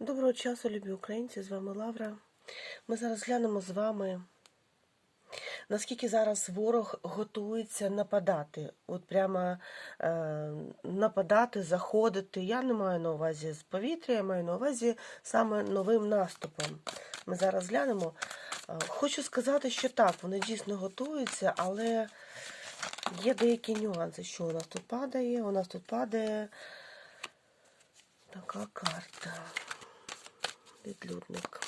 Доброго часу, любі українці, з вами Лавра. Ми зараз глянемо з вами, наскільки зараз ворог готується нападати. От прямо е, нападати, заходити. Я не маю на увазі з повітря, я маю на увазі саме новим наступом. Ми зараз глянемо. Е, хочу сказати, що так, вони дійсно готуються, але є деякі нюанси. Що у нас тут падає? У нас тут падає така карта. Відлюдник.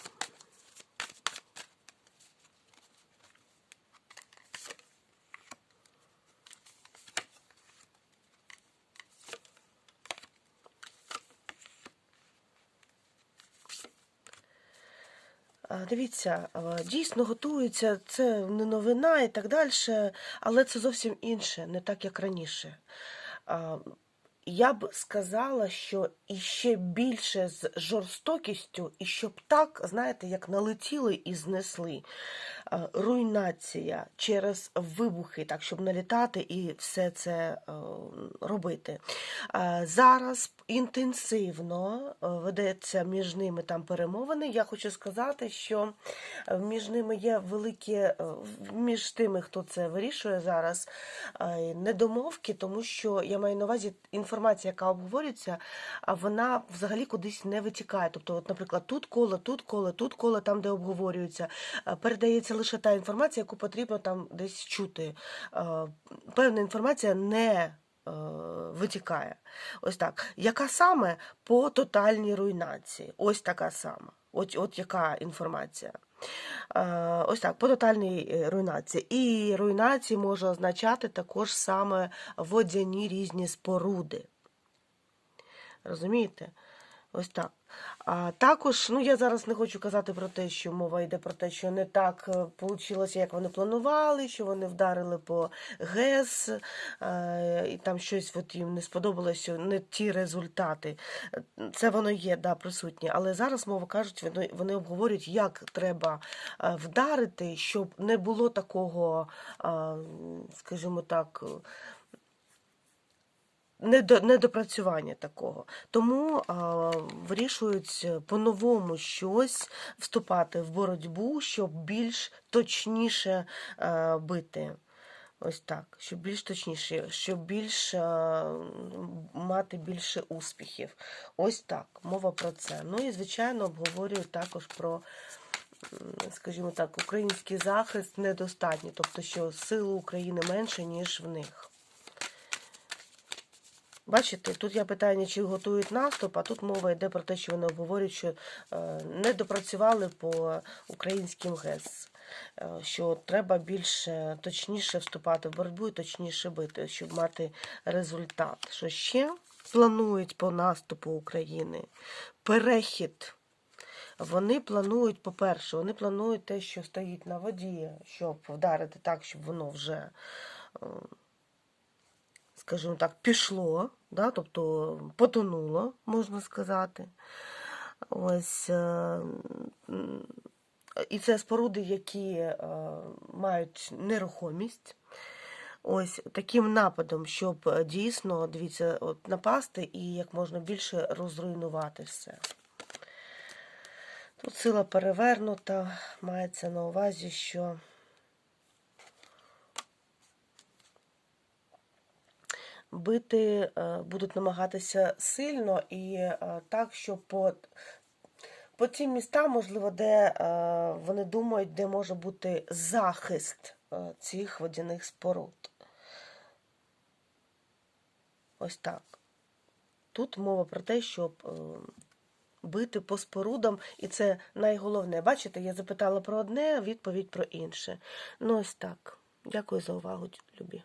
Дивіться, дійсно готується, це не новина і так далі, але це зовсім інше, не так як раніше. Я б сказала, що іще більше з жорстокістю, і щоб так, знаєте, як налетіли і знесли. Руйнація через вибухи, так, щоб налітати і все це е, робити. Зараз інтенсивно е, ведеться між ними там перемовини. Я хочу сказати, що е, між ними є великі, е, між тими, хто це вирішує зараз, е, недомовки, тому що я маю на увазі інформація, яка обговорюється, вона взагалі кудись не витікає. Тобто, от, наприклад, тут коло, тут коло, тут коло, там, де обговорюється, е, передається лише та інформація, яку потрібно там десь чути. Е, Певна інформація не е, витікає. Ось так. Яка саме по тотальній руйнації? Ось така сама. От, от яка інформація. Е, Ось так, по тотальній е, руйнації. І руйнації може означати також саме водяні різні споруди. Розумієте? Ось так. А також, ну я зараз не хочу казати про те, що мова йде про те, що не так вийшло, як вони планували, що вони вдарили по ГЕС, е, і там щось от їм не сподобалося, не ті результати. Це воно є, да, присутнє. Але зараз мова кажуть, вони, обговорюють, як треба е, вдарити, щоб не було такого, е, скажімо так, недопрацювання такого. Тому а, вирішують по-новому щось вступати в боротьбу, щоб більш точніше а, бити. Ось так, щоб більш точніше, щоб більш а, мати більше успіхів. Ось так, мова про це. Ну і, звичайно, обговорюю також про скажімо так, український захист недостатній, тобто, що сили України менше, ніж в них. Бачите, тут я питання, чи готують наступ, а тут мова йде про те, що вони обговорюють, що е, не допрацювали по українським ГЕС, е, що треба більше точніше вступати в боротьбу і точніше бити, щоб мати результат. Що ще планують по наступу України? Перехід. Вони планують, по-перше, вони планують те, що стоїть на воді, щоб вдарити так, щоб воно вже е, скажімо так, пішло, да, тобто потонуло, можна сказати. Ось, е, і це споруди, які е, мають нерухомість. Ось таким нападом, щоб е, дійсно, дивіться, от напасти і як можна більше розруйнувати все. Тут сила перевернута, мається на увазі, що бити е, будуть намагатися сильно і е, так, щоб по, по тим містам, можливо, де е, вони думають, де може бути захист цих водяних споруд. Ось так. Тут мова про те, щоб бити по спорудам, і це найголовне. Бачите, я запитала про одне, відповідь про інше. Ну, ось так. Дякую за увагу, любі.